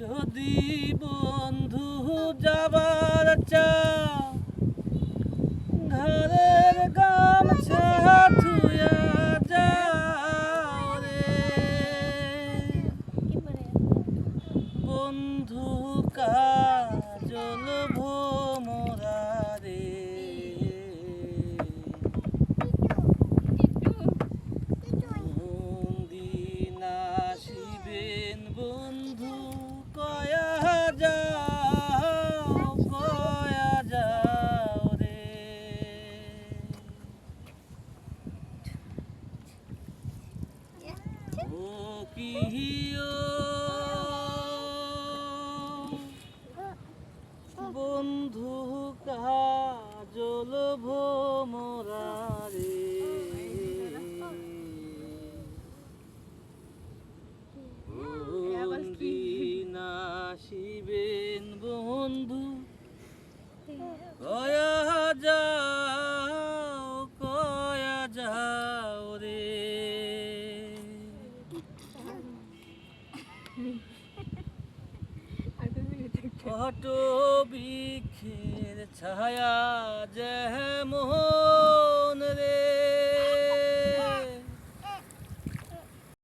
যদি বন্ধু যাবার চা ঘরের গামছা ধুয়া যাও রে। বন্ধু কাজল কিহিও বন্ধু কাজল ভোমরা রে দিন আসিবেন বন্ধু কয়া ফট বৃক্ষের ছায়া যেমন